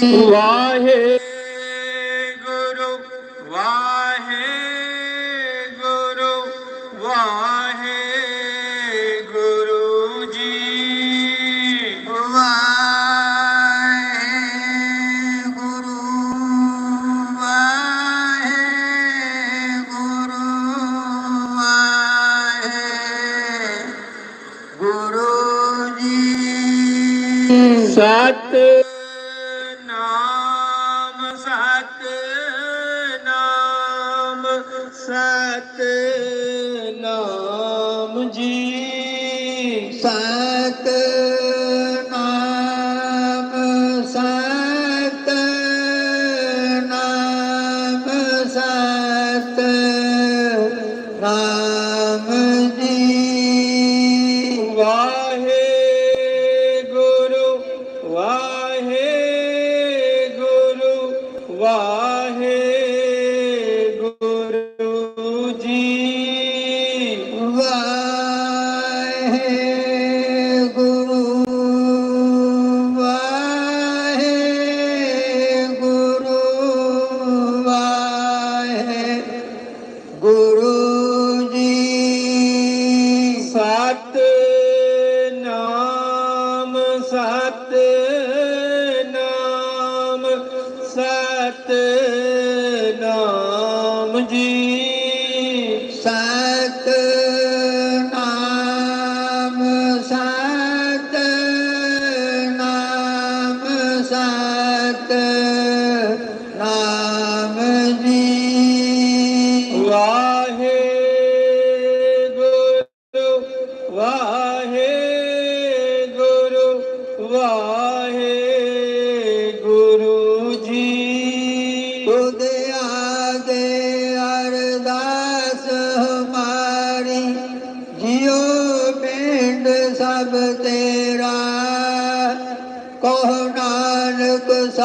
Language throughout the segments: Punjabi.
Mm-hmm. Why? ਸਤ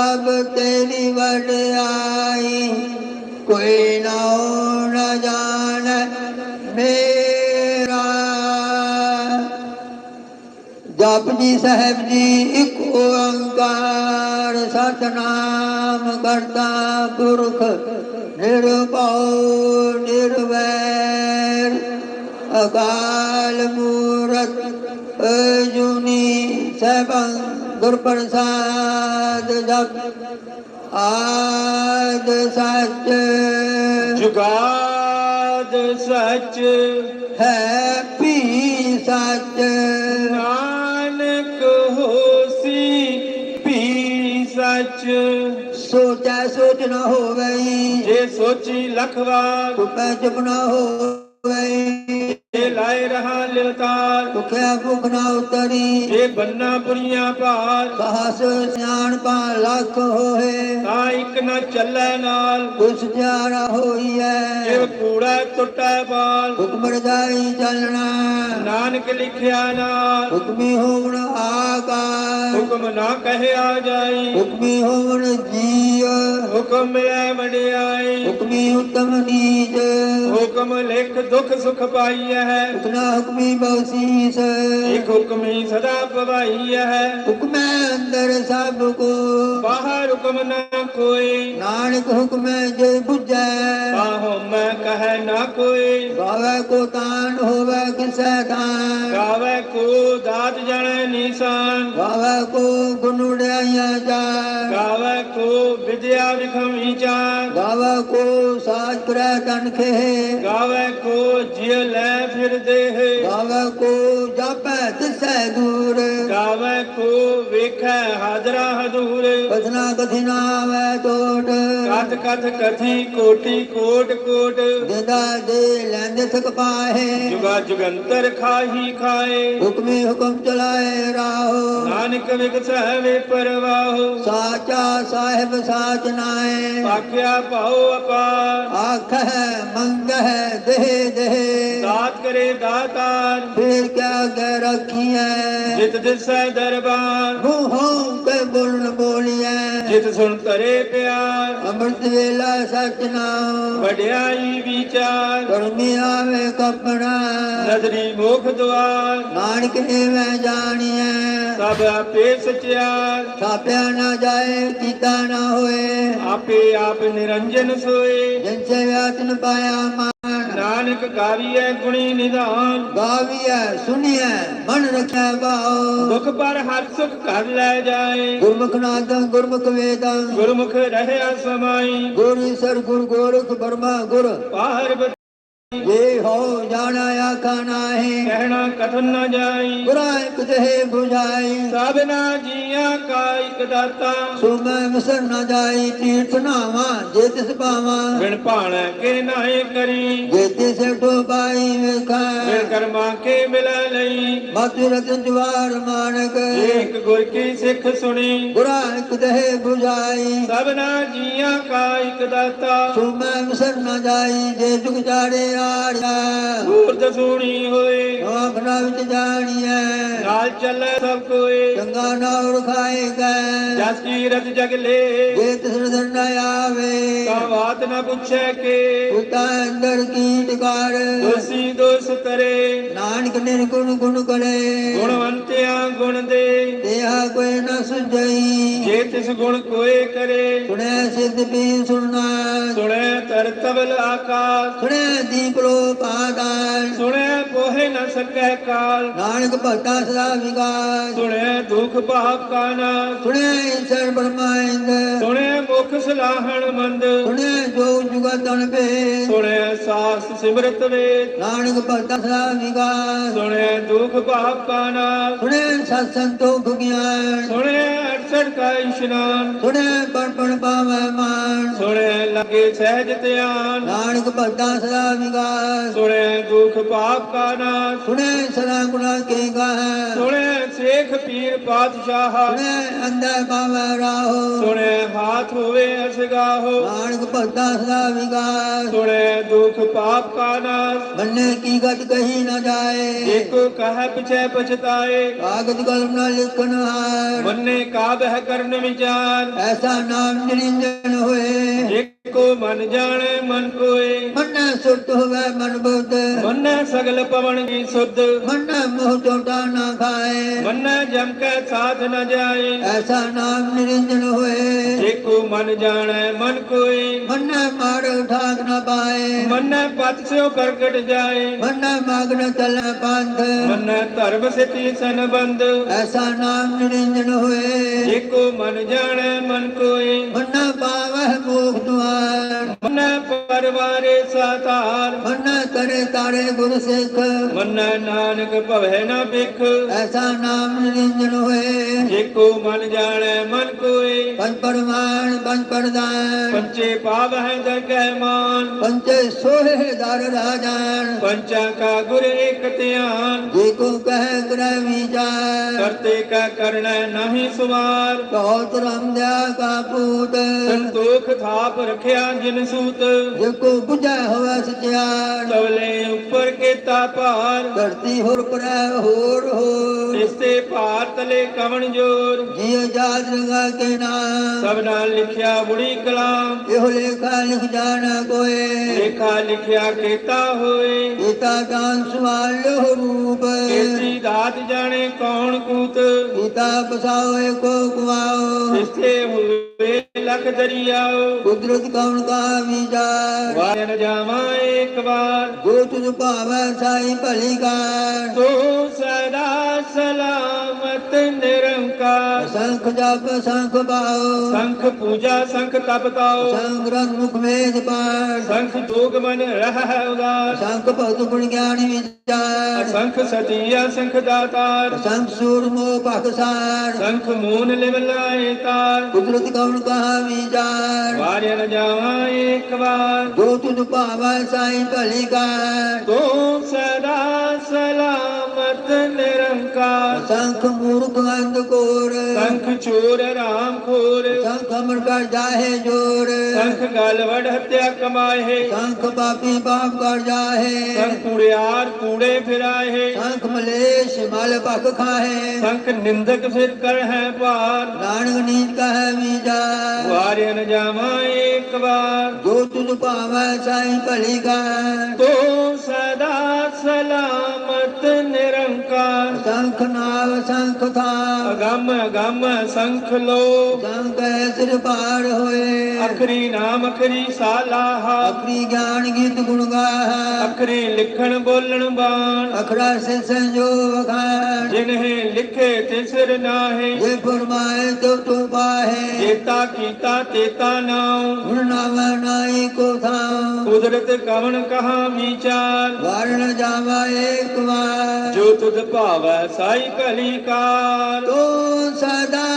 ਸਭ ਤੇਰੀ ਵਡਿਆਈ ਕੋਈ ਨਾ ਨਾ ਜਪਜੀ ਸਾਹਿਬ ਜੀ ਇੱਕ ਓੰਕਾਰ, ਸਤਨਾਮ ਕਰਦਾ ਪੁਰਖ, ਨਿਰਭਉ, ਨਿਰਵੈਰ, ਅਕਾਲ ਮੂਰਤ, ਅਜੂਨੀ, ਸਭੰ ਗੁਰ ਪ੍ਰਸਾਦ ਜਪ ਆਦ ਸੱਚ। ਜੁਗਾਦ ਸਚ। ਹੈ ਵੀ ਸੱਚ। ਨਾਨਕ ਹੋਸੀ ਵੀ ਸਚ। ਸੋਚੈ ਸੋਚ ਨ ਹੋਵੇ ਜੇ ਸੋਚੀ ਲਖ ਵਾਰ ਕੁਪੈ ਚੁਪ ਨ ਹੋਵੇ ਜੇ ਲਾਇ ਰਹਾ ਲਿਵਤਾਰ ਭੁਖਿਆ ਭੁਖ ਨ ਉਤਰੀ। ਜੇ ਬੰਨਾ ਪੁਰੀਆਂ ਭਾਰ ਸਹਸ ਸਿਆਣ ਪਾ ਲੱਖ ਹੋਏ। ਤਾਂ ਇੱਕ ਨਾ ਚੱਲੈ ਨਾਲ। ਕੁਛ ਜਾਰਾ ਹੋਈਐ। ਜਿਵ ਕੂੜਾ ਟੁੱਟੈ ਬਾਲ। ਹੁਕਮ ਰਜਾਈ ਚੱਲਣਾ। ਨਾਨਕ ਲਿਖਿਆ ਨਾਲ। ਹੁਕਮੀ ਹੋਵਣ ਆਕਾਰ। ਹੁਕਮ ਨਾ ਕਹਿਆ ਜਾਈ। ਹੁਕਮੀ ਹੋਵਣ ਜੀਅ ਹੁਕਮ ਮਿਲੈ ਵਡਿਆਈ। ਹੁਕਮੀ ਉਤਮ ਨੀਚ। ਹੁਕਮ ਲਿਖ ਦੁਖ ਸੁਖ ਪਾਈਐ। ਉਤਨਾ ਹੁਕਮੀ ਬਖਸ਼ੀਸ। ਇਕ ਹੁਕਮੀ ਸਦਾ ਪਵਾਈ ਹੈ। ਹੁਕਮੈ ਅੰਦਰ ਸਭ ਕੋ। ਬਾਹਰ ਹੁਕਮ ਨਾ ਕੋਈ। ਨਾਨਕ ਹੁਕਮੈ ਜੇ ਬੁਝੈ। ਬਾਹੋ ਮੈਂ ਕਹੈ ਨਾ ਕੋਈ। ਗਾਵੇ ਕੋ ਤਾਨ ਹੋਵੇ ਕਿਸੈ ਤਾਨ ਗਾਵੇ ਕੋ ਦਾਤ ਜਣੈ ਨੀਸਾਨ। ਗਾਵੇ ਕੋ ਖੇ ਗਾਵੇ ਕੋ ਜਿਉ ਲੈ ਫਿਰਦੇ ਹੈ। ਗਾਵੇ ਕੋ ਜਾਪੈ ਤਿਸੈ ਦੂਰ। ਗਾਵੇ ਕੋ ਵੇਖੈ ਹਾਜ਼ਰਾ ਹਦੂਰ ਕਥਨਾ ਕਥਿ ਨਾ ਆਵੈ ਟੋਟ ਕਥ ਕਥ ਕਥੀ ਕੋਟੀ ਕੋਟ ਕੋਟ। ਦੇਦਾ ਦੇ ਲੈਂਦੇ ਥਕ ਪਾਹੇ। ਜੁਗਾ ਜੁਗੰਤਰ ਖਾਹੀ ਖਾਏ। ਹੁਕਮੀ ਹੁਕਮ ਚਲਾਏ ਰਾਹੋ। ਨਾਨਕ ਵਿਗਸੈ ਵੇ ਪਰਵਾਹੋ। ਸਾਚਾ ਸਾਹਿਬ ਸਾਚ ਨਾਏ। ਆਖਿਆ ਭਾਉ ਅਪਾਰ। ਆਖੈ ਮੰਗਹਿ ਦੇਹ ਦੇਹ। ਦਾਤ ਕਰੇ ਦਾਤਾਰ। ਫਿਰ ਕਿਆ ਕਹਿ ਰੱਖੀਐ ਜਿਤ ਦਿਸੈ ਦਰਬਾਰ ਮੂੰਹੋਂ ਕੇ ਬੋਲਣ ਬੋਲੀਐ। ਜਿਤ ਸੁਣ ਕਰੇ ਪਿਆਰ ਅੰਮ੍ਰਿਤ ਵੇਲਾ ਸਚ ਨਾਮ। ਵਡਿਆਈ ਵਿਚਾਰ। ਕਰਮੀ ਆਵੇ ਕਪੜਾ ਨਦਰੀ ਮੁਖ ਦੁਆਰ। ਨਾਨਕ ਏਵੇਂ ਜਾਣੀਐ। ਸਭ ਆਪੇ ਸਚਿਆਰ। ਸਾਪਿਆ ਨਾ ਜਾਏ ਕੀਤਾ ਨਾ ਹੋਏ। ਆਪੇ ਆਪ ਨਿਰੰਜਨ ਸੋਏ। ਜਿਨ ਸੇ ਪਾਇਆ ਨਾਨਕ ਗਾਵੀਐ ਗੁਣੀ ਨਿਧਾਨ। ਗਾਵੀਐ ਸੁਣੀਐ ਮਨ ਰਖੈ ਬਾਉ ਦੁਖ ਪਰ ਹਰ ਸੁਖ ਘਰ ਲੈ ਜਾਏ। ਗੁਰਮੁਖ ਨਾਦੰ ਗੁਰਮੁਖ ਵੇਦੰ। ਗੁਰਮੁਖ ਰਹਿਆ ਸਮਾਈ। ਗੁਰ ਸਰ ਗੁਰ ਗੋਰਖ ਬਰਮਾ ਗੁਰ। ਪਾਰਬਤੀ ਜੇ ਹੋ ਜਾਣਾ ਆਖਾ ਨਾਹੀ। ਕਹਿਣਾ ਕਥਨ ਨ ਜਾਈ। ਗੁਰਾ ਇਕ ਦੇਹ 부ਝਾਈ ਸਭਨਾ ਜੀਆਂ ਕਾ ਇਕ ਦਾਤਾ। ਸੋ ਮੈਂ ਵਿਸਰ ਨਾ ਜਾਈ ਤੀਰਥ ਨਾਵਾ ਜੇ ਤਿਸ ਪਾਵਾਂ। ਬਿਨ ਭਾਣੈ ਕੇ ਨਾਏ ਕਰੀ। ਜੇ ਤਿਸ ਟੋਬਾਈ ਬਿਨ ਵੇਖੈ। ਕਰਮਾ ਕੇ ਮਿਲੈ ਲਈ। ਮਤਿ ਰਤਨ ਜਵਾਰ ਮਾਨਕ ਏਕ ਗੁਰ ਕੀ ਸਿੱਖ ਸੁਣੀ। ਗੁਰਾ ਇਕ ਦੇਹ 부ਝਾਈ ਸਭਨਾ ਜੀਆਂ ਕਾ ਇਕ ਦਾਤਾ। ਸੋ ਮੈਂ ਵਿਸਰ ਨਾ ਆੜਿਆ ਮੂਰਤ ਸੁਣੀ ਹੋਏ। ਆਖਣਾ ਵਿੱਚ ਜਾਣੀਐ। ਨਾਲ ਚੱਲੈ ਸਭ ਕੋਏ। ਚੰਗਾ ਨਾਮ ਖਾਏ ਗਏ। ਜਸ ਕੀ ਰਤ ਜਗ ਲੇ। ਜੇ ਤਿਸ ਨਾ ਆਵੇ। ਕਾ ਬਾਤ ਨ ਪੁੱਛੈ ਕੇ। ਉਤਾ ਅੰਦਰ ਕੀਟ ਕਰ। ਦੋਸੀ ਦੋਸ ਕਰੇ। ਨਾਨਕ ਨਿਰਗੁਣ ਗੁਣ ਕਰੇ। ਗੁਣਵੰਤਿਆਂ ਗੁਣ ਦੇ। ਦੇਹਾ ਕੋਈ ਨ ਸੁਝਈ। ਜੇ ਤਿਸ ਗੁਣ ਕੋਏ ਕਰੇ। ਸੁਣੈ ਸਿੱਧ ਵੀ ਸੁਣਨਾ। ਸੁਣੈ ਤਰ ਤਬਲ ਆਕਾਸ਼। ਸੁਣੈ ਦੀਪ ਲੋ ਪਾਦਾਨ ਸੁਣੈ ਪੋਹੇ ਨ ਸਕੈ ਕਾਲ। ਨਾਨਕ ਭਗਤਾ ਸਦਾ ਵਿਗਾਸ। ਸੁਣੈ ਦੁਖ ਪਾਪ ਕਾ ਨਾਸ਼ ਸੁਣੈ ਈਸ਼ਰ ਬ੍ਰਹਮਾਇੰਦ ਸੁਣੈ ਮੁਖ ਸਲਾਹਣ ਮੰਦ। ਸੁਣੈ ਜੋ ਜੁਗਾ ਤਨ ਪੇ ਸੁਣੈ ਸਾਸ ਸਿਮਰਤ ਵੇਦ ਨਾਨਕ ਭਗਤਾ ਸਦਾ ਵਿਗਾਸ ਸੁਣੈ ਦੁਖ ਪਾਪ ਕਾ ਨਾਸ਼ ਸੁਣੈ ਸਤ ਸੰਤੋਖ ਗਿਆਨ। ਸੁਣੈ ਅਠਸਠ ਕਾ ਇਸ਼ਨਾਨ। ਸੁਣੈ ਪੜ ਪੜ ਪਾਵੈ ਮਾਨ। ਸੁਣੈ ਲਗੇ ਸਹਿਜ ਧਿਆਨ। ਨਾਨਕ ਭਗਤਾ ਸਦਾ ਵਿਗਾਸ ਸੁਣੈ ਦੁਖ ਪਾਪ ਕਾ ਨਾਸ਼ ਸੁਣੈ ਸਦਾ ਗੁਣਾ ਕੇ ਗਾਹ। ਸੁਣੈ ਸੇਖ ਪੀਰ ਪਾਤਸ਼ਾਹ। ਸੁਣੈ ਅੰਦਰ ਪਾਵੈ ਰਾਹੋ। ਸੁਣੈ ਹਾਥ ਹੋਵੇ ਅਸਗਾਹੋ ਨਾਨਕ ਭਗਤਾ ਸਦਾ ਵਿਗਾਸ। ਸੁਣੈ ਦੁਖ ਪਾਪ ਕਾ ਨਾਸ਼। ਬੰਨੇ ਕੀ ਗਤ ਕਹੀ ਨਾ ਜਾਏ। ਏਕੋ ਕਹ ਪਿਛੈ ਪਛਤਾਏ। ਕਾਗਦ ਕਲਮ ਨਾਲ ਲਿਖਣ ਹਾਰ। ਮੰਨੇ ਕਾ ਬਹਿ ਕਰਨ ਵਿਚਾਰ। ਐਸਾ ਨਾਮ ਨਿਰੰਜਨ ਹੋਏ। ਏਕੋ ਮਨ ਜਾਣੈ ਮਨ ਕੋਏ। ਮੰਨੈ ਸੁਰਤ ਹੋਵੇ ਮਨ ਬੁੱਧ ਮੰਨੈ ਸਗਲ ਪਵਨ ਕੀ ਸੁਧ। ਮੰਨੈ ਮੋਹ ਚੋਟਾ ਨਾ ਖਾਏ ਮੰਨੈ ਜਮ ਕੈ ਸਾਥ ਨ ਜਾਏ। ਐਸਾ ਨਾਮ ਨਿਰੰਜਨ ਹੋਏ। ਏਕੋ ਮਨ ਜਾਣੈ ਮਨ ਕੋਏ। ਮੰਨੈ ਮਾਰ ਠਾਕ ਨਾ ਪਾਏ। ਮੰਨੈ ਪਤ ਸਿਓ ਪ੍ਰਗਟ ਜਾਏ। ਮੰਨੈ ਮਗਨ ਚਲੈ ਪੰਥ ਮੰਨੈ ਧਰਮ ਸਿਤੀ ਸੰਬੰਧ। ਐਸਾ ਨਾਮ ਨਿਰੰਜਨ ਹੋਏ। ਏਕੋ ਮਨ ਜਾਣੈ ਮਨ ਕੋਏ। ਮੰਨੈ ਪਾਵਹਿ ਮੋਖ ਦੁਆਰ। ਮੰਨੈ ਪਰਵਾਰੇ ਸਾਤਾਰ ਮੰਨੈ ਕਰੇ ਤਾਰੇ ਗੁਰ ਸਿੱਖ। ਮੰਨੈ ਨਾਨਕ ਭਵੈ ਨਾ ਬਿਖ ਐਸਾ ਨਾਮ ਨਿਰੰਜਨ ਹੋਏ। ਏਕੋ ਮਨ ਜਾਣੈ ਮਨ ਕੋਏ। ਪੰਜ ਪਰਮਾਨ ਪੰਜ ਪਰਦਾਨ ਪੰਚੇ ਪਾਵਹਿ ਦਰਗਹਿ ਮਾਨ। ਪੰਚੇ ਸੋਹੇ ਦਰ ਰਾਜਾਨ ਪੰਚਾਂ ਕਾ ਗੁਰ ਏਕ ਧਿਆਨ। ਜੇ ਕੋ ਕਹਿ ਕਰੈ ਵਿਚਾਰ ਕਰਤੇ ਕਾ ਕਰਣਾ ਨਹੀਂ ਸੁਮਾਰ ਬਹੁਤ ਰਮ ਦਿਆ ਕਾ ਪੂਤ। ਸੰਤੋਖ ਥਾਪ ਰਖਿਆ ਜਿਨ ਸੂਤ। ਜੇ ਕੋ 부ਝੈ ਹੋਵੇ ਸਚਿਆਰ। ਤਵਲੇ ਉੱਪਰ ਕੀਤਾ ਭਾਰ। ਧਰਤੀ ਹੋਰ ਕਰੈ ਹੋਰ ਹੋਰ। ਇਸੇ ਭਾਰ ਤਲੇ ਕਵਣ ਜੋਰ। ਜਿਉ ਜਾਤ ਰੰਗਾ ਕੇ ਨਾਮ ਸਭ ਨਾਲ ਲਿਖਿਆ ਬੁੜੀ ਕਲਾਮ। ਇਹੋ ਲੇਖਾ ਲਿਖ ਜਾਣਾ ਕੋਏ। ਲੇਖਾ ਲਿਖਿਆ ਕੀਤਾ ਹੋਏ। ਪਿਤਾ ਦਾਨ ਸਵਾਲਿਓ ਰੂਪ। ਕੇਸੀ ਦਾਤ ਜਾਣੇ ਕੌਣ ਕੂਤ। ਪਿਤਾ ਬਸਾਓਏ ਕੋ ਕੁਆਓ ਇਸੇ ਹੋਏ ਲਖ ਦਰਿਆਓ। ਕੁਦਰਤ ਕੌਣ ਕਾ ਵਿਚਾਰ ਵਾਰਨ ਜਾਵਾਂ ਇੱਕ ਵਾਰ। ਜੋ ਤੁਝ ਭਾਵੈ ਸਾਈ ਭਲੀ ਕਾਰ ਤੂੰ ਸਦਾ ਸਲਾਮਤ ਨਿਰੰਕਾਰ। ਸੰਖ ਜਪ ਸੰਖ ਬਾਉ ਸੰਖ ਪੂਜਾ ਸੰਖ ਤਪ ਕਾਓ ਸੰਗ ਰੰਗ ਮੁਖ ਮੇਦ ਪਾਰ ਸੰਖ ਜੋਗ ਮਨ ਰਹਿ ਉਦਾਸ ਸੰਖ ਭਗਤ ਗੁਣ ਗਿਆਨ ਵਿਚਾਰ ਸੰਖ ਸਤੀਆ ਸੰਖ ਦਾਤਾਰ। ਸੰਖ ਸੂਰ ਮੋ ਭਖਸਾਰ ਸੰਖ ਮੂਨ ਲਿਵ ਲਾਏ ਤਾਰ। ਕੁਦਰਤ ਕੌਣ ਕਾ ਵਿਚਾਰ ਵਾਰਨ ਜਾਵਾਂ ਇੱਕ ਵਾਰ। ਜੋ ਤੁਧ ਭਾਵੈ ਸਾਈ ਭਲੀ ਕਰ। ਤੂੰ ਸਦਾ ਸਲਾਮਤ ਨਿਰੰਕਾਰ ਸੰਖ ਮੂਰਖ ਅੰਧ ਕੋਰ ਸੰਖ ਚੋਰ ਰਾਮ ਖੋਰ ਸੰਖ ਅਮਰ ਕਰ ਜਾਹੇ ਜੋਰ ਸੰਖ ਗਲ ਵੜ ਹੱਤਿਆ ਕਮਾਏ ਸੰਖ ਪਾਪੀ ਪਾਪ ਕਰ ਜਾਹੇ ਸੰਖ ਕੁੜਿਆਰ ਕੂੜੇ ਫਿਰਾਏ ਸੰਖ ਮਲੇਸ਼ ਮਲ ਭਖ ਖਾਹੇ ਸੰਖ ਨਿੰਦਕ ਫਿਰ ਕਰ ਹੈ ਭਾਰ ਨਾਨਕ ਨੀਚ ਕਹੈ ਵਿਚਾਰ ਵਾਰਿਆ ਨ ਜਾਵਾਂ ਇੱਕ ਵਾਰ ਜੋ ਤੁਧ ਭਾਵੈ ਸਾਈ ਭਲੀ ਕਰ ਤੂੰ ਸਦਾ ਸਲਾਮਤ ਨਿਰੰਕਾਰ ਸੰਖ ਨਾਵ ਸੰਖ ਥਾਮ ਅਗੰਮ ਅਗੰਮ ਸੰਖ ਲੋ। ਸੰਖ ਸਿਰ ਪਾਰ ਹੋਏ। ਅਖਰੀ ਨਾਮ ਅਖਰੀ ਸਾਲਾਹਾ। ਅਪਰੀ ਗਿਆਨ ਗੀਤ ਗੁਣ ਗਾਹ। ਅਖਰੀ ਲਿਖਣ ਬੋਲਣ ਬਾਣ। ਅਖੜਾ ਸੇ ਸੰਜੋ ਵਖਾਣ ਜਿਨਹਿ ਲਿਖੇ ਤਿਸਰ ਨਾਹੇ। ਜੇ ਫਰਮਾਏ ਤੋ ਤੋ ਪਾਹੇ। ਜੇਤਾ ਕੀਤਾ ਤੇਤਾ ਨਾਉ। ਗੁਣ ਨਾਮ ਨਾਈ ਕੋ ਥਾਮ ਕੁਦਰਤ ਕਵਣ ਕਹਾ ਵਿਚਾਰ। ਵਾਰਨ ਜਾਵਾ ਏਕ ਵਾਰ। ਜੋ ਤੁਧ ਭਾਵੈ ਸਾਈ ਭਲੀ ਕਾਰ ਤੋ ਸਦਾ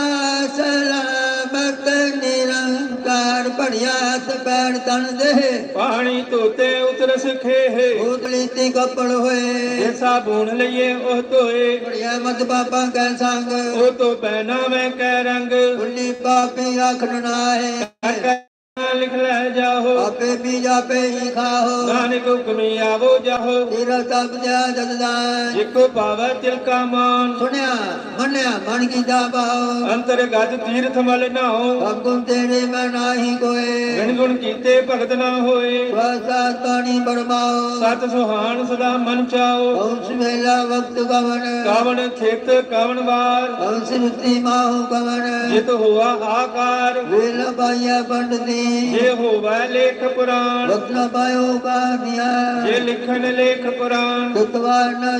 ਸਲਾਮਤ ਨਿਰੰਕਾਰ ਹੱਥ ਪੈਰ ਤਨ ਦੇ। ਪਾਣੀ ਧੋਤੇ ਉਤਰ ਸਖੇ ਉਤਲੀ ਤੀ ਕੱਪੜ ਹੋਏ। ਜੇ ਸਾਬੂਨ ਲਈਏ ਉਹ ਧੋਏ। ਪੜਿਆ ਮਤ ਬਾਪਾ ਕੈ ਸੰਗ। ਉਹ ਤੋਂ ਪਹਿਨਾ ਮੈਂ ਕਹਿ ਰੰਗ। ਉਨੀ ਪਾਪੀ ਆਖਣ ਨਾਏ ਲਿਖ ਲੈ ਜਾਹੋ। ਆਪੇ ਵੀ ਜਾਪੇ ਹੀ ਖਾਹੋ। ਨਾਨਕ ਹੁਕਮੀ ਆਵੋ ਜਾਹੋ। ਤੇਰਾ ਜਾ ਜਿਕੋ ਪਾਵੈ ਮਾਨ। ਸੁਣਿਆ ਮੰਨਿਆ ਮਨ ਕੀ ਦਾ ਬਾਉ ਅੰਤਰ ਗਤ ਤੀਰਥ ਮਲ ਨਾਉ ਹਕਮ ਤੇਰੇ ਮੈਂ ਨਾਹੀ ਕੋਏ। ਗੁਣ ਗੁਣ ਕੀਤੇ ਭਗਤ ਨਾ ਹੋਏ। ਸਵਾਸਾਤ ਪਾਣੀ ਬਰਮਾਓ। ਸਤ ਸੁਹਾਣ ਸਦਾ ਮਨ ਚਾਓ। ਉਸ ਵੇਲਾ ਵਕਤ ਕਵਨ ਕਾਵਣ ਥਿਤ ਕਾਵਣ ਵਾਰ। ਹੰਸ ਰੁਤੀ ਮਾਹੂ ਕਵਨ ਜਿਤ ਹੋਆ ਆਕਾਰ। ਵੇਲਾ ਪਾਇਆ ਪੰਡਤੀ ਜੇ ਹੋਵੈ ਲੇਖ ਪੁਰਾਣ ਨ ਪਾਇਓ ਕਾਮਿਆ ਜੇ ਲਿਖਣ ਲੇਖ ਪੁਰਾਣ ਤੁਤਵਾਰ ਨ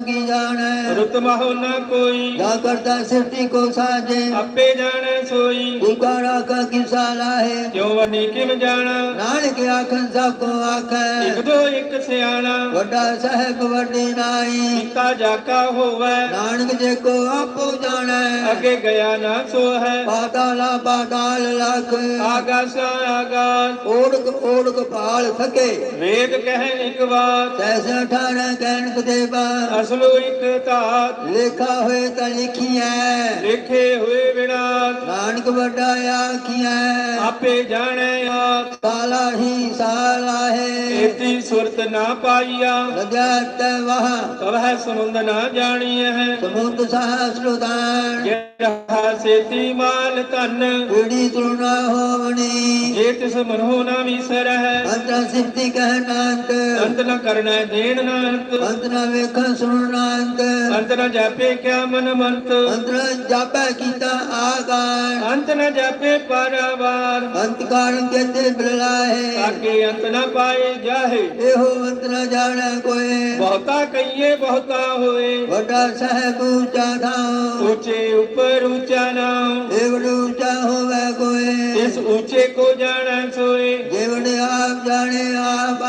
ਜੋਗੀ ਜਾਣੈ। ਰੁਤ ਮਹੁ ਨ ਕੋਈ। ਜਾ ਕਰਤਾ ਸਿਰਤੀ ਕੋ ਸਾਜੇ। ਆਪੇ ਜਾਣੈ ਸੋਈ। ਉਕਾਰਾ ਕਾ ਕਿਸਾ ਲਾਹੇ। ਕਿਉ ਵਨੀ ਕਿਮ ਜਾਣਾ? ਨਾਨਕ ਆਖਣ ਸਭ ਕੋ ਆਖੈ। ਇਕ ਦੋ ਇਕ ਸਿਆਣਾ। ਵੱਡਾ ਸਾਹਿਬ ਵੱਡੀ ਨਾਈ ਕੀਤਾ ਜਾਕਾ ਹੋਵੈ। ਨਾਨਕ ਜੇ ਕੋ ਆਪੋ ਜਾਣੈ। ਅੱਗੇ ਗਿਆ ਨਾ ਸੋ ਹੈ ਪਾਤਾਲਾ ਪਾਤਾਲ ਲਖ। ਆਗਾਸ ਆਗਾਸ। ਓੜਕ ਓੜਕ ਭਾਲ ਥਕੇ ਵੇਦ ਕਹਿ ਇਕ ਬਾਤ ਤੈਸੇ ਠਾਣਾ ਕਹਿਣ ਦੇਵਾ ਅਸਲੋ ਇਕ ਧਾਤ। ਲੇਖਾ ਹੋਏ ਤਾਂ ਲਿਖੀਐ। ਲਿਖੇ ਹੋਏ ਵਿਨਾਸ਼ ਨਾਨਕ ਵੱਡਾ ਆਖੀਐ ਆਪੇ ਜਾਣੈ ਆਪ। ਕਾਲਾ ਹੀ ਸਾਲਾ ਹੈ। ਏਤੀ ਸੁਰਤ ਨਾ ਪਾਈਆ। ਲਗਿਆ ਤੈ ਵਾਹ। ਕਵਹਿ ਸਮੁੰਦ ਨਾ ਜਾਣੀਐ। ਸਮੁੰਦ ਸਹਸਰਦਾਨ ਜਿਹੜਾ ਸੇਤੀ ਮਾਲ ਧਨ। ਪੀੜੀ ਤੁਰਨਾ ਹੋਵਣੀ। ਜੇ ਤਿਸ ਮਨੋ ਨਾ ਵਿਸਰਹਿ। ਅੰਤਰ ਸਿੱਧੀ ਕਹਿ ਨਾਨਕ। ਅੰਤ ਨ ਕਰਨਾ ਦੇਣ ਨਾ ਅੰਤ ਅੰਤ ਨ ਵੇਖਣ ਸੁਣਨਾ ਅੰਤ ਅੰਤ ਨ ਜਾਪੇ ਕਿਆ ਮਨ ਮੰਤ ਅੰਤਰ ਜਾਪੈ ਕੀਤਾ ਆਕਾਰ। ਅੰਤ ਨ ਜਾਪੇ ਪਰਵਾਰ। ਅੰਤ ਕਾਰਨ ਕਹਿੰਦੇ ਬਿਰਲਾਏ ਤਾਕੇ ਅੰਤ ਨ ਪਾਏ ਜਾਹੇ। ਇਹੋ ਅੰਤ ਨ ਜਾਣੈ ਕੋਏ। ਬਹੁਤਾ ਕਹੀਏ ਬਹੁਤਾ ਹੋਏ। ਵੱਡਾ ਸਹਿਬ ਉੱਚਾ ਥਾਉ ਉੱਚੇ ਉੱਪਰ ਉੱਚਾ ਨਾਮ ਏਵੜ ਉੱਚਾ ਹੋਵੇ ਕੋਏ। ਇਸ ਉੱਚੇ ਕੋ ਜਾਣੈ ਸੋਏ। ਜੇਵੜ ਆਪ ਜਾਣੇ ਆਪ।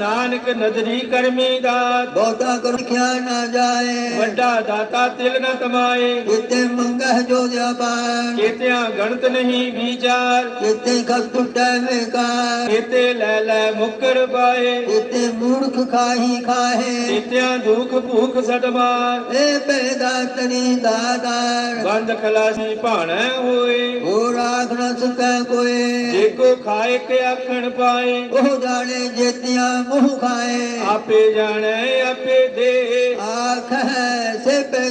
ਨਾਨਕ ਨਦਰੀ ਕਰਮੀ ਦਾਤ। ਬਹੁਤਾ ਕਰ ਨਾ ਜਾਏ। ਵੱਡਾ ਦਾਤਾ ਤਿਲ ਨ ਕਮਾਏ। ਕਿਤੇ ਮੰਗਹਿ ਜੋ ਜਾਪਾਨ। ਕੇਤਿਆਂ ਗਣਤ ਨਹੀਂ ਵਿਚਾਰ। ਕਿਤੇ ਖਸ ਟੁੱਟੈ ਵੇਕਾਰ। ਕੇਤੇ ਲੈ ਲੈ ਮੁਕਰ ਪਾਏ। ਕਿਤੇ ਮੂਰਖ ਖਾਹੀ ਖਾਹੇ। ਕੇਤਿਆਂ ਦੁਖ ਭੂਖ ਸਦਮਾਰ ਏ ਪੈਦਾ ਤਰੀ ਦਾਤਾਰ। ਬੰਦ ਖਲਾਸੀ ਭਾਣੈ ਹੋਏ। ਹੋਰ ਆਖ ਨ ਸਕੈ ਕੋਏ। ਜੇ ਕੋ ਖਾਏ ਕੇ ਆਖਣ ਪਾਏ। ਉਹ ਜਾਣੇ ਜੇਤੀਆਂ ਮੂੰਹ ਖਾਏ। ਆਪੇ ਜਾਣੈ ਆਪੇ ਦੇ। ਆਖ ਹੈ ਸੇ ਪੈ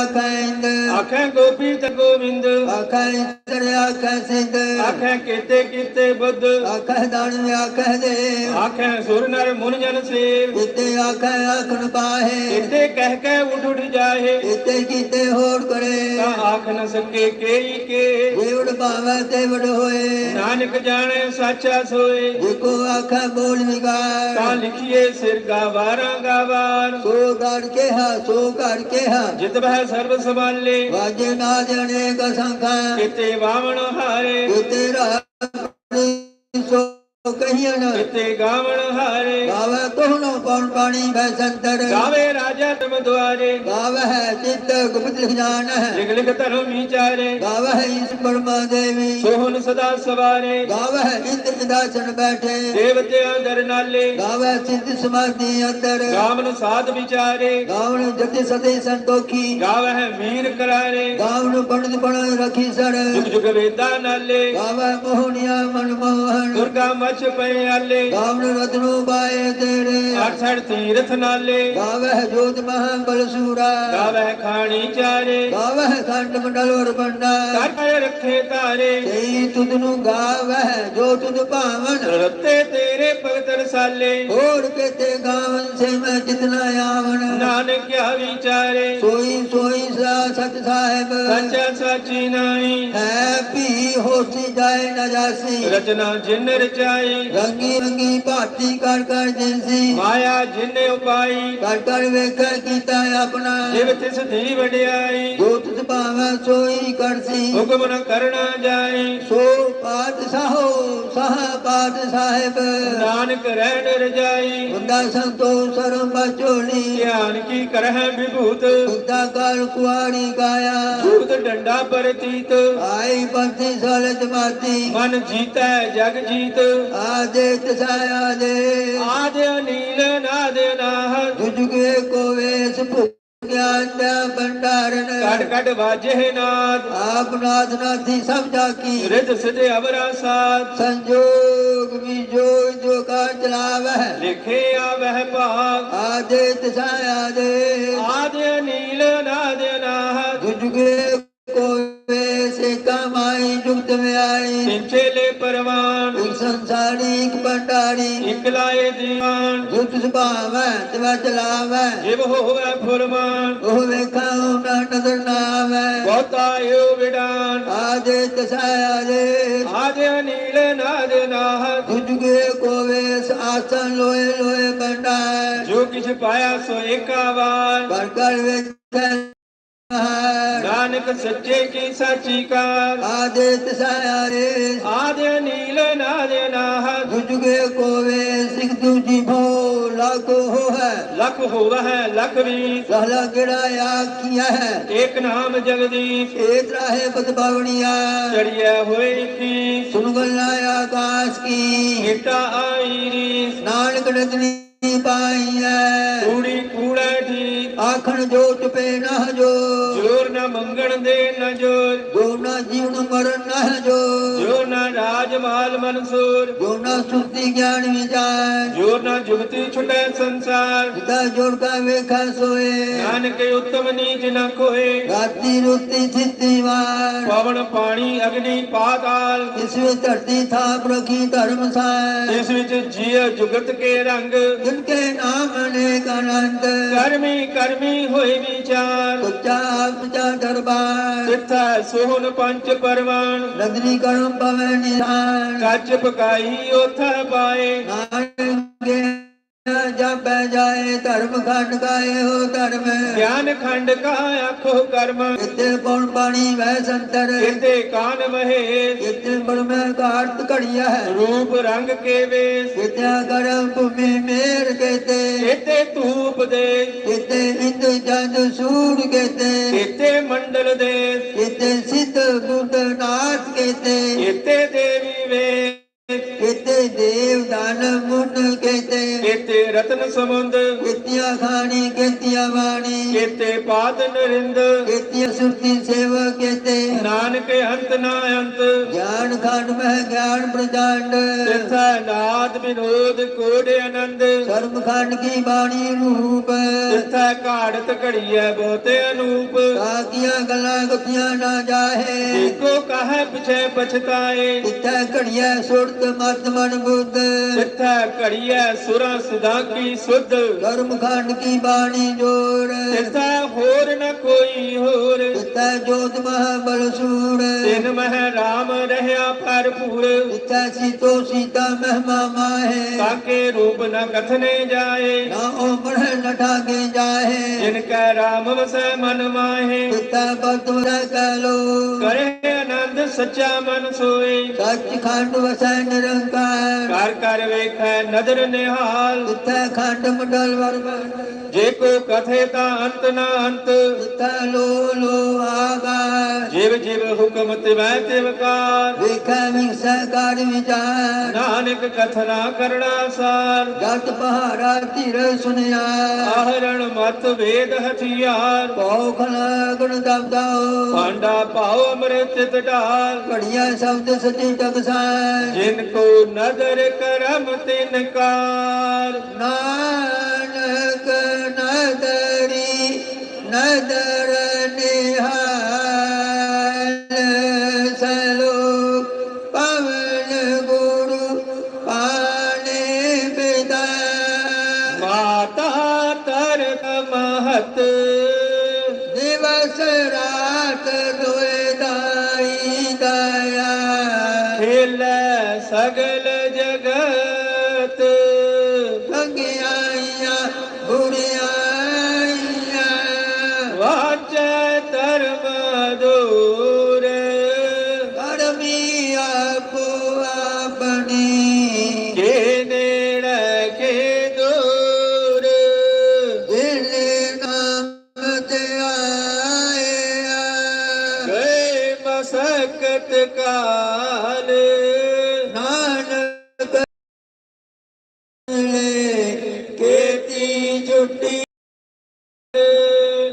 ਬਰਮੇ ਆਖਾ ਇੰਦ ਆਖੈ ਗੋਪੀ ਤ ਗੋਵਿੰਦ। ਆਖਾ ਇੰਦਰ ਆਖਾ ਸਿੱਧ ਆਖੈ ਕੀਤੇ ਕੀਤੇ ਬੁੱਧ। ਆਖੈ ਦਾਨ ਆਖੈ ਦੇ। ਆਖੈ ਸੁਰ ਨਰ ਮੁਨ ਜਨ ਸੇਵ। ਇਤੇ ਆਖੈ ਆਖਣ ਪਾਹੇ। ਇਤੇ ਕਹਿ ਕੇ ਉਠ ਉਠ ਜਾਏ ਇਤੇ ਕੀਤੇ ਹੋਰ ਕਰੇ। ਤਾਂ ਆਖ ਨ ਸਕੇ ਕੇਈ ਕੇ। ਜੇਵੜ ਭਾਵੈ ਤੇ ਵਡ ਹੋਏ। ਨਾਨਕ ਜਾਣੈ ਸਾਚਾ ਸੋਏ। ਜਿਕੋ ਆਖੈ ਬੋਲ ਤਾਂ ਵਿਗਾਰ ਲਿਖੀਏ ਸਿਰ ਗਾਵਾਰਾਂ ਗਾਵਾਰ ਸੋ ਗੜ ਕਿਹਾ ਸੋ ਗੜ ਕਿਹਾ ਜਿਤ ਬਹਿ ਸਰਬ ਸੰਭਾਲੇ ਵਾਜੇ ਨਾ ਜਣੇ ਕਸੰਖਾ ਕਿਤੇ ਵਾਵਣ ਹਾਰੇ। ਇਤੇ ਰਾਣੀ ਸੋ ਕਹੀਆਂ ਨਾ ਕਿਤੇ ਗਾਵਣ ਹਾਰੇ ਗਾਵੇ ਕੋਹਨੋ ਪਉਣ ਪਾਣੀ ਬੈ ਸੰਤਰ। ਗਾਵੇ ਰਾਜਾ ਤੁਮ ਦੁਆਰੇ ਗਾਵੇ ਹੈ ਚਿੱਤ ਗੁਪਤ ਜਾਣ ਹੈ। ਲਿਖ ਲਿਖ ਧਰਮ ਵਿਚਾਰੇ ਗਾਵੇ ਹੈ ਇਸ ਪਰਮਾ ਦੇਵੀ। ਸੋਹਣ ਸਦਾ ਸਵਾਰੇ ਗਾਵੇ ਹੈ ਇੰਦਰ ਨਿਦਾਸਨ ਬੈਠੇ। ਦੇਵਤਿਆਂ ਦਰ ਨਾਲੇ ਗਾਵੇ ਸਿੱਧ ਸਮਾਧੀ ਅੰਦਰ। ਗਾਵਨ ਸਾਧ ਵਿਚਾਰੇ ਗਾਵਣ ਜਤੀ ਸਦੇ ਸੰਤੋਖੀ। ਗਾਵਹਿ ਹੈ ਵੀਰ ਕਰਾਰੇ ਗਾਵਣ ਪੰਡਤ ਬਣ ਰਖੀ ਸਰ। ਜੁਗ ਜੁਗ ਵੇਦਾਂ ਨਾਲੇ ਗਾਵੇ ਮੋਹਣਿਆ ਮਨ ਮੋਹਨ ਦੁਰਗਾ ਮਛ ਪਏ ਆਲੇ। ਗਾਵਣ ਰਤਨੋ ਬਾਏ ਤੇਰੇ। ਅਠੜ ਤੀਰਥ ਨਾਲੇ। ਗਾਵੇ ਹੈ ਜੋਤ ਮਹਾ ਬਲ ਸੂਰਾ ਗਾਵਹਿ ਖਾਣੀ ਚਾਰੇ। ਗਾਵੇ ਹੈ ਖੰਡ ਮੰਡਲ ਵਰ ਬੰਡਾ ਕਰ ਰੱਖੇ ਤਾਰੇ ਸਈ ਤੁਧ ਨੂੰ ਗਾਵੇ ਜੋ ਤੁਧ ਭਾਵਨ। ਰਤੇ ਤੇਰੇ ਭਗਤ ਰਸਾਲੇ ਹੋਰ ਕਿਤੇ ਗਾਵਨ ਸੇ ਮੈਂ ਜਿਤਨਾ ਆਵਨ ਨਾਨਕ ਕਿਆ ਵਿਚਾਰੇ। ਸੋਈ ਸੋਈ ਸਾ ਸਤ ਸਾਹਿਬ। ਸੱਚਾ ਸਾਚੀ ਨਾਈ ਹੈ ਭੀ ਹੋਸੀ ਜਾਏ ਨ ਜਾਸੀ। ਰਚਨਾ ਜਿਨ ਰਚਾਈ ਰੰਗੀ ਰੰਗੀ ਭਾਤੀ ਕਰ ਕਰ ਜਿਨਸੀ ਮਾਇਆ ਜਿਨ ਉਪਾਈ ਕਰ ਕਰ ਵੇਖੈ ਕੀਤਾ ਆਪਣਾ ਜਿਵ ਤਿਸ ਦੀ ਵਡਿਆਈ ਜੋ ਤੁਧ ਭਾਵੈ ਸੋਈ ਕਰਸੀ ਹੁਕਮ ਨ ਕਰਨਾ ਜਾਈ ਸੋ ਪਾਤਸ਼ਾਹੋ ਸਾਹ ਪਾਤ ਸਾਹਿਬ ਨਾਨਕ ਰਹਿਣ ਰਜਾਈ ਬੰਦਾ ਸੰਤੋ ਸਰਮ ਬਚੋਣੀ ਧਿਆਨ ਕੀ ਕਰਹਿ ਵਿਭੂਤ? ਬੁੱਧਾ ਕਾਲ ਕੁਆੜੀ ਗਾਇਆ। ਜੂਤ ਡੰਡਾ ਪਰਤੀਤ। ਆਈ ਪੰਥੀ ਸਲਤ ਮਾਤੀ। ਮਨ ਜੀਤੈ ਜਗ ਜੀਤ। ਆਦੇ ਤਸਾਇਆ ਦੇ ਆਦ ਅਨੀਲ ਨਾਦ ਨਾਹ ਤੁਝਗੇ ਕੋ ਵੇਸ ਦਾ ਭੰਡਾਰਨ। ਕੜ ਕੜ ਵਾਜੇ ਨਾਦ ਆਪ ਨਾਥ ਨਾਥੀ ਸਭ ਜਾਕੀ। ਰਿਤ ਸਿਧ ਅਵਰਾ ਸਾਥ। ਸੰਜੋਗ ਵੀ ਜੋ ਜੋ ਕਾ ਚਲਾਵੈ। ਲਿਖੇ ਆਵਹਿ ਭਾਗ। ਆਦੇ ਤਸਾਇਆ ਦੇ ਆਦ ਅਨੀਲ ਨਾਦ ਨਾਹ ਤੁਝਗੇ ਕੋ ਵੇਸ ਕਮਾਈ ਜੁਗਤ ਮੇ ਆਈ ਸਿੰਚੇਲੇ ਪਰਵਾਨ ਇੱਕ ਸੰਸਾਰੀ ਇੱਕ ਭੰਡਾਰੀ ਇਕ ਲਾਏ ਦੀਵਾਨ ਜੁਤ ਸੁਭਾਵੈ ਤਵਾ ਚਲਾਵੈ ਜਿਵ ਹੋਵੇ ਫੁਰਮਾਨ ਉਹ ਵੇਖਾ ਨਾ ਨਦਰ ਨਾ ਆਵੈ ਬਹੁਤਾ ਏਉ ਵਿਡਾਨ ਆਦੇ ਤਸਾਇਆ ਦੇ ਆਦ ਅਨੀਲ ਨਾਦ ਨਾਹ ਤੁਝਗੇ ਕੋ ਵੇਸ ਆਸਨ ਲੋਏ ਲੋਏ ਬੰਡਾ ਜੋ ਕਿਛ ਪਾਇਆ ਸੋ ਏਕਾ ਵਾਰ ਕਰ ਕਰ ਵੇਖੈ ਨਾਨਕ ਸੱਚੇ ਕੀ ਸਾਚੀ ਕਾਰ। ਆਦੇ ਦੇ ਆਦ ਅਨੀਲ ਨਾਦ ਨਾਹ ਤੁਝਗੇ ਕੋ ਵੇਸ ਸਿਖ ਤੁਜੀ ਭੋ ਲਾਗੋ ਹੋ ਹੈ ਲਖ ਹੋਵਹਿ ਲਖ ਵੀ ਸਹਲਾ ਕਿਹੜਾ ਆਖੀਆ ਹੈ ਏਕ ਨਾਮ ਜਗਦੀਸ਼। ਏਤ ਰਾਹੇ ਬਦ ਬਾਵਣੀਆ ਚੜਿਆ ਹੋਏ ਕੀ ਸੁਨ ਗੱਲਾਂ ਆਕਾਸ਼ ਕੀ। ਏਟਾ ਆਈ ਰੀਸ। ਨਾਨਕ ਨਦਨੀ ਪਾਈਐ। ਕੂੜੀ ਕੂੜਾ ਠੀਕ ਆਖਣ ਜੋ ਟਪੇ ਨਾ ਜੋ ਨਾ ਮੰਗਣ ਦੇ ਨ ਜੋਰ। ਜੋ ਨਾ ਜੀਵਨ ਮਰਨ ਨਾ ਜੋ ਜੋ ਨਾ ਰਾਜ ਮਾਲ ਮਨਸੂਰ। ਜੋ ਨਾ ਸੁਰਤੀ ਗਿਆਨ ਵਿਚਾਰ। ਜੋ ਨਾ ਜੁਗਤੀ ਛੁਟੈ ਸੰਸਾਰ। ਪਿਤਾ ਜੋੜ ਕਾ ਵੇਖਾ ਸੋਏ। ਨਾਨਕ ਉਤਮ ਨੀਚ ਨ ਕੋਏ ਰਾਤੀ ਰੁੱਤੀ ਥਿੱਤੀ ਵਾਰ। ਪਵਨ ਪਾਣੀ ਅਗਨੀ ਪਾਤਾਲ ਇਸ ਵਿੱਚ ਧਰਤੀ ਥਾਪ ਰਖੀ ਧਰਮ ਸਾਰ। ਇਸ ਵਿੱਚ ਜੀਅ ਜੁਗਤ ਕੇ ਰੰਗ। ਜਿਨ ਕੇ ਨਾਮ ਅਨੇਕ ਅਨੰਤ। ਕਰਮੀ ਕਰਮੀ ਹੋਏ ਵਿਚਾਰ। ਉੱਚਾ ਉੱਚਾ ਦਰਬਾਰ। ਤਿੱਥਾ ਸੋਹਣ ਪੰਜ ਪਰਵਾਨ। ਨਦਰੀ ਕਰਮ ਪਵੈ ਨਿਧਾਨ ਕੱਚ ਪਕਾਈ ਉਥਾ ਪਾਏ। ਨਾਨਕੇ ਜਪੈ ਜਾਏ ਧਰਮ ਖੰਡ ਗਾਏ ਹੋ ਧਰਮ। ਗਿਆਨ ਖੰਡ ਕਾ ਆਖੋ ਕਰਮ। ਇਤੇ ਪਉਣ ਪਾਣੀ ਵੈ ਸੰਤਰ ਕਿਤੇ ਕਾਨ ਮਹੇਸ਼ ਇਤੇ ਬੜ ਮੈਂ ਘਾਟ ਘੜੀਆ ਹੈ। ਰੂਪ ਰੰਗ ਕੇ ਵੇਸ ਕਿਤੇ ਕਰਮ ਭੂਮੀ ਮੇਰ ਕੇਤੇ। ਕਿਤੇ ਧੂਪ ਦੇ। ਕਿਤੇ ਇੰਦ ਜੰਦ ਸੂਰ ਕੇਤੇ। ਕਿਤੇ ਮੰਡਲ ਦੇ। ਕਿਤੇ ਸਿੱਧ ਬੁੱਧ ਨਾਥ ਕੇਤੇ। ਕਿਤੇ ਦੇਵੀ ਵੇ। ਕਿਤੇ ਦੇਵ ਦਾਨ ਮੁਨ ਰਤਨ ਸਮੁੰਦ ਕਿਤਿਆ ਖਾਣੀ ਕਿਤਿਆ ਬਾਣੀ। ਕੀਤੇ ਪਾਦ ਨਰਿੰਦ। ਕੀਤੀ ਸੁਰਤੀ ਸੇਵਾ ਕੀਤੇ। ਨਾਨਕ ਅੰਤ ਨਾ ਅੰਤ। ਗਿਆਨ ਖੰਡ ਮਹਿ ਗਿਆਨ ਪ੍ਰਚੰਡ ਤਿਥੈ ਨਾਦ ਵਿਨੋਦ ਕੋੜ ਆਨੰਦ। ਕਰਮ ਖੰਡ ਕੀ ਬਾਣੀ ਰੂਪ। ਤਿਥੈ ਘਾੜਤ ਘੜੀਐ ਬਹੁਤੇ ਅਨੂਪ। ਕਾਕੀਆਂ ਗੱਲਾਂ ਗੁੱਥੀਆਂ ਨਾ ਜਾਹੇ। ਏਕੋ ਕਹੈ ਪਿਛੈ ਪਛਤਾਏ। ਤਿੱਥੈ ਘੜੀਐ ਸੁਰਤ ਮਤ ਮਨ ਬੁੱਧ। ਤਿਥੈ ਘੜੀਐ ਸੁਰਾਂ ਸੁਧਾ ਕੀ ਸੁਧ। ਕਰਮ ਖੰਡ ਕੀ ਬਾਣੀ ਜੋੜ। ਤਿਥੈ ਹੋਰ ਨ ਕੋਈ ਹੋਰ। ਤਿੱਥੈ ਜੋਤ ਮਹ ਬਲ ਸੂੜ। ਤਿਨ ਮਹਿ ਰਾਮ ਰਹਿਆ ਭਰਪੂਰ। ਤਿੱਥੈ ਸੀਤੋ ਸੀਤਾ ਮਹਿਮਾ ਮਾਹੇ। ਤਾਕੇ ਰੂਪ ਨ ਕਥਨੇ ਜਾਏ। ਨਾ ਪੜ੍ਹ ਨਠਾ ਕੇ ਜਾਹੇ। ਜਿਨ ਕੈ ਰਾਮ ਵਸੈ ਮਨ ਮਾਹੇ। ਤਿੱਥੈ ਬਤ ਵਰੈ ਕੈ ਲੋ। ਕਰੇ ਆਨੰਦ ਸੱਚਾ ਮਨ ਸੋਏ। ਸੱਚ ਖੰਡ ਵਸੈ ਨਿਰੰਕਾਰ। ਕਰ ਕਰ ਵੇਖੈ ਨਦਰ ਨਿਹਾਲ। ਤਿੱਥੈ ਖੰਡ ਮੰਡਲ ਵਰ। ਜੇ ਕੋ ਕਥੇ ਤਾਂ ਅੰਤ ਨਾ ਅੰਤ। ਤਿੱਥੈ ਲੋ ਲੋ ਆਗਾ ਜਿਵ ਜਿਵ ਹੁਕਮ ਤਿਵੈ ਤਿਵਕਾਰ ਵੇਖੈ ਵਿਸੈ ਕਾਰ ਵਿਚਾਰ। ਨਾਨਕ ਕਥਨਾ ਕਰਣਾ ਸਾਰ। ਜਤ ਪਹਾੜਾ ਧੀਰ ਸੁਨਿਆ ਆਹਰਣ ਮਤ ਵੇਦ ਹਥਿਆਰ। ਪੌਖ ਲਗਣ ਦਬਦਾਓ ਪਾਂਡਾ ਪਾਉ ਅੰਮ੍ਰਿਤ ਢਾਲ ਘੜੀਆਂ ਸ਼ਬਦ ਸਤੀ ਟਕਸਾਨ ਜਿਨ ਕੋ ਨਦਰ ਕਰਮ ਤਿਨ ਕਾਰ। ਨਾਨਕ ਨਦਰੀ ਨਦਰ ਨਿਹਾਲ ਸਲੋ ਪਵਨ ਗੁਰੂ ਪਾਣੇ ਪਿਤਾ ਮਾਤਾ ਤਰਤ ਮਹਤ ਦਿਵਸ ਰਾਤ ਦੋਇ ਦਾਈ ਦਇਆ ਖੇਲੈ ਸਗਲ ਜਗਤ